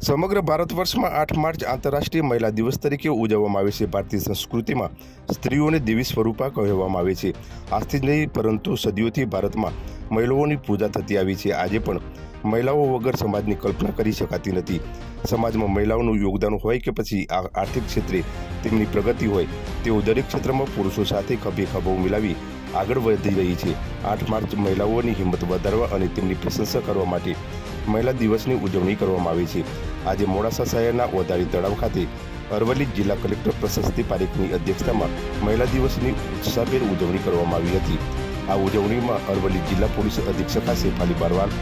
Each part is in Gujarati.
સમગ્ર ભારત વર્ષમાં આઠ માર્ચ આંતરરાષ્ટ્રીય મહિલા દિવસ તરીકે ઉજવવામાં આવે છે. ભારતીય સંસ્કૃતિમાં સ્ત્રીઓને દેવી સ્વરૂપા કહેવામાં આવે છે. આજથી જ નહીં, પરંતુ સદીઓથી ભારતમાં મહિલાઓની પૂજા થતી આવી છે. આજે પણ મહિલાઓ વગર સમાજની કલ્પના કરી શકાતી નથી. સમાજમાં મહિલાઓનું યોગદાન હોય કે પછી આર્થિક ક્ષેત્રે તેમની પ્રગતિ હોય, તેઓ દરેક ક્ષેત્રમાં પુરુષો સાથે ખભે ખભો મિલાવી આગળ વધી રહી છે. આઠ માર્ચ મહિલાઓની હિંમત વધારવા અને તેમની પ્રશંસા કરવા માટે મહિલા દિવસની ઉજવણી કરવામાં આવી છે. આજે મોડાસા શહેરના ઓધારી તળાવ ખાતે અરવલ્લી જિલ્લા કલેક્ટર પ્રશસ્તિ પારેખની અધ્યક્ષતામાં મહિલા દિવસની ઉત્સાહભેર ઉજવણી કરવામાં આવી હતી. આ ઉજવણીમાં અરવલ્લી જિલ્લા પોલીસ અધિક્ષક શેફાલી બારવાલ,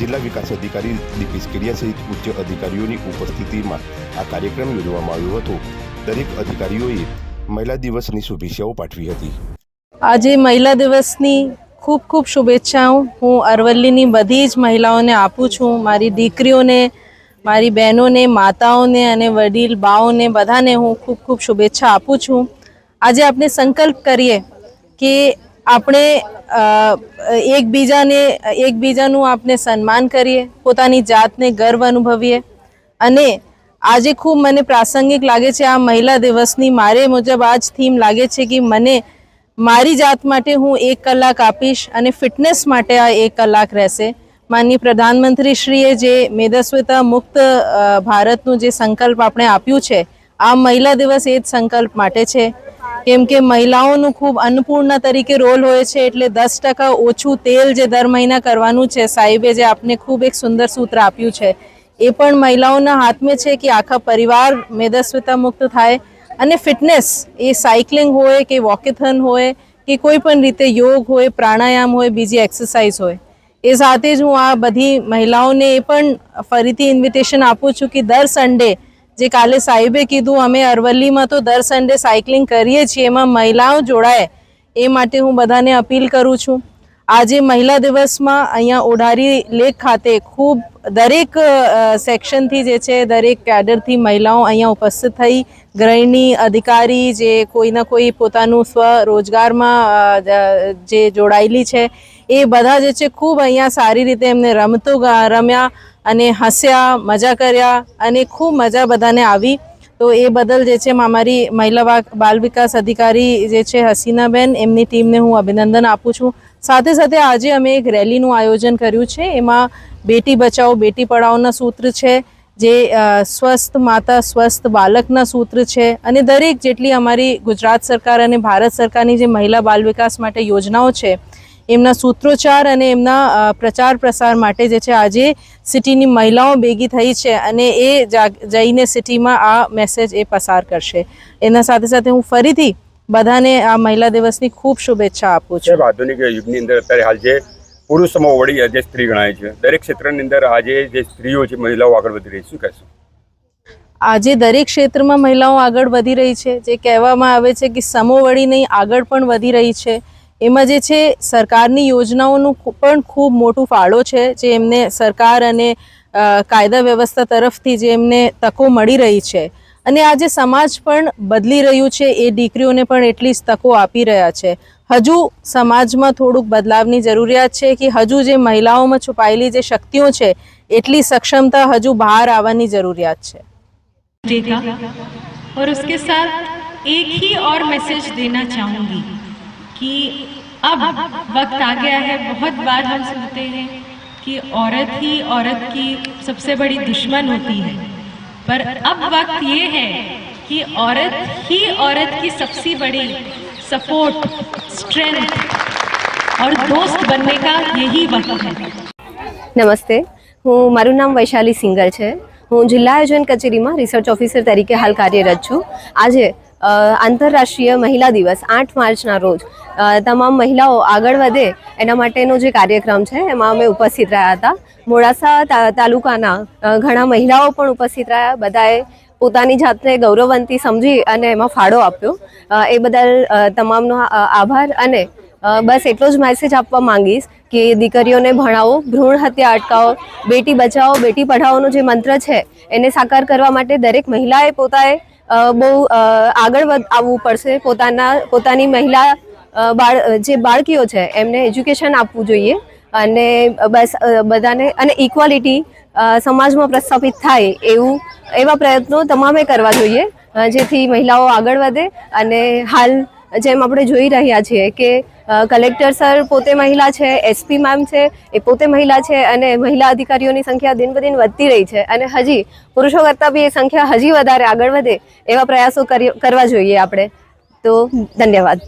જિલ્લા વિકાસ અધિકારી દીપેશ કેડિયા સહિત ઉચ્ચ અધિકારીઓની ઉપસ્થિતિમાં આ કાર્યક્રમ યોજવામાં આવ્યો હતો. દરેક અધિકારીઓએ મહિલા દિવસની શુભેચ્છાઓ પાઠવી હતી. આજે મહિલા દિવસની ખૂબ ખૂબ શુભેચ્છાઓ. હું અરવલ્લીની બધી જ મહિલાઓને આપું છું. મારી દીકરીઓને મારી બહેનોને, માતાઓને અને વડીલ બાઓને બધાને હું ખૂબ ખૂબ શુભેચ્છા આપું છું. આજે આપણે સંકલ્પ કરીએ કે આપણે એકબીજાને, એકબીજાનું આપણે સન્માન કરીએ, પોતાની જાતને ગર્વ અનુભવીએ. અને આજે ખૂબ મને પ્રાસંગિક લાગે છે, આ મહિલા દિવસની મારે મુજબ આ જ થીમ લાગે છે કે મને મારી જાત માટે હું એક કલાક આપીશ અને ફિટનેસ માટે આ એક કલાક રહેશે. માનની પ્રધાનમંત્રીશ્રીએ જે મેદસ્વીતા મુક્ત ભારતનું જે સંકલ્પ આપણે આપ્યું છે, આ મહિલા દિવસ એ જ સંકલ્પ માટે છે. કેમ કે મહિલાઓનું ખૂબ અન્નપૂર્ણ તરીકે રોલ હોય છે, એટલે દસ ટકા ઓછું તેલ જે દર મહિના કરવાનું છે, સાહેબે જે આપને ખૂબ એક સુંદર સૂત્ર આપ્યું છે. એ પણ મહિલાઓના હાથમાં છે કે આખા પરિવાર મેદસ્વીતા મુક્ત થાય અને ફિટનેસ એ સાયકલિંગ હોય કે વોકેથન હોય કે કોઈ પણ રીતે યોગ હોય, પ્રાણાયામ હોય, બીજી એક્સરસાઇઝ હોય. એ સાથે જ હું આ બધી મહિલાઓને એ પણ ફરીથી ઇન્વિટેશન આપું છું કે દર સન્ડે જે કાલે સાહેબે કીધું, અમે અરવલ્લીમાં તો દર સન્ડે સાયકલિંગ કરીએ છીએ, એમાં મહિલાઓ જોડાય. એ માટે હું બધાને અપીલ કરું છું. આજે મહિલા દિવસમાં અહીંયા ઓઢારી લેક ખાતે ખૂબ દરેક સેક્શનથી જે છે, દરેક કેડરથી મહિલાઓ અહીંયા ઉપસ્થિત થઈ. ગૃહિણી, અધિકારી જે કોઈના કોઈ પોતાનું સ્વરોજગારમાં જે જોડાયેલી છે એ બધા જે છે ખૂબ અહીંયા સારી રીતે એમને રમતો રમ્યા અને હસ્યા, મજા કર્યા અને ખૂબ મજા બધાને આવી. તો એ બદલ જે છે અમારી મહિલા બાલ વિકાસ અધિકારી જે છે હસીનાબેન, એમની ટીમને હું અભિનંદન આપું છું. સાથે સાથે આજે અમે એક રેલીનું આયોજન કર્યું છે. એમાં બેટી બચાવો બેટી પઢાઓના સૂત્ર છે, જે સ્વસ્થ માતા, સ્વસ્થ બાલકના સૂત્ર છે અને દરેક જેટલી અમારી ગુજરાત સરકાર અને ભારત સરકારની જે મહિલા બાલ વિકાસ માટે યોજનાઓ છે એમના સૂત્રોચ્ચાર અને એમના પ્રચાર પ્રસાર માટે જે છે આજે સિટીની મહિલાઓ ભેગી થઈ છે અને એ જઈને સિટીમાં આ મેસેજ એ પસાર કરશે. એના સાથે સાથે હું ફરીથી બધાને આ મહિલા દિવસની ખૂબ શુભેચ્છા આપું છું. આધુનિક યુગની અંદર અત્યારે હાલ જે પુરુષમાં વળી આજે સ્ત્રી ગણાય છે. દરેક ક્ષેત્રની અંદર આજે જે સ્ત્રીઓ છે મહિલાઓ આગળ વધી રહી શું કહેશું? આજે દરેક ક્ષેત્રમાં મહિલાઓ આગળ વધી રહી છે. જે કહેવામાં આવે છે કે સમોવડી નહીં આગળ પણ વધી રહી છે. એમાં જે છે સરકારની યોજનાઓનું ખુ- પણ ખૂબ મોટું ફાળો છે જે એમને સરકાર અને અ, કાયદા વ્યવસ્થા તરફથી જે એમને તકો મળી રહી છે અને આજે સમાજ પણ બદલી રહ્યું છે એ દીકરીઓને પણ એટલી જ તકો આપી રહ્યા છે હજુ સમાજમાં થોડુંક બદલાવની જરૂરિયાત છે કે હજુ જે મહિલાઓમાં છુપાયેલી જે શક્તિઓ છે એટલી સક્ષમતા હજુ બહાર આવવાની જરૂરિયાત છે देगा और उसके साथ एक ही और मैसेज देना चाहूंगी कि अब वक्त आ गया है बहुत बार हम सुनते हैं कि औरत ही औरत की सबसे बड़ी दुश्मन होती है पर अब वक्त ये है कि औरत ही औरत की सबसे बड़ी सपोर्ट स्ट्रेंथ और दोस्त बनने का यही वक्त है નમસ્તે હું મારું નામ વૈશાલી સિંગલ છે હું જિલ્લા આયોજન કચેરીમાં રિસર્ચ ઓફિસર તરીકે હાલ કાર્યરત છું આજે અ, આંતરરાષ્ટ્રીય મહિલા દિવસ, આઠ માર્ચના રોજ. તમામ મહિલાઓ આગળ વધે એના માટેનો જે કાર્યક્રમ છે, એમાં અમે ઉપસ્થિત રહ્યા હતા. મોડાસા તાલુકાના ઘણા મહિલાઓ પણ ઉપસ્થિત રહ્યા. બધાએ પોતાની જાતને ગૌરવવંતી સમજી અને એમાં ફાળો આપ્યો. એ બદલ તમામનો આભાર અને બસ એટલો જ મેસેજ આપવા માંગીશ કે દીકરીઓને ભણાવો, ભ્રૂણ હત્યા અટકાવો, બેટી બચાવો, બેટી પઢાઓનો જે મંત્ર છે, એને સાકાર કરવા માટે દરેક મહિલાએ પોતાએ બહુ આગળ આવવું પડશે. પોતાના, પોતાની મહિલા બાળ જે બાળકીઓ છે, એમને એજ્યુકેશન આપવું જોઈએ. અને બસ બધાને, અને ઇક્વાલિટી સમાજમાં પ્રસ્થાપિત થાય એવું, એવા પ્રયત્નો તમામે કરવા જોઈએ જેથી મહિલાઓ આગળ વધે. અને હાલ જેમ આપણે જોઈ રહ્યા છીએ કે કલેક્ટર સર પોતે મહિલા છે એસપી મેમ છે, એ પોતે મહિલા છે અને મહિલા અધિકારીઓની સંખ્યા દિન બદિન વધતી રહી છે અને હજી પુરુષો કરતાં બી એ સંખ્યા હજી વધારે આગળ વધે એવા પ્રયાસો કરી- કરવા જોઈએ આપણે. તો ધન્યવાદ.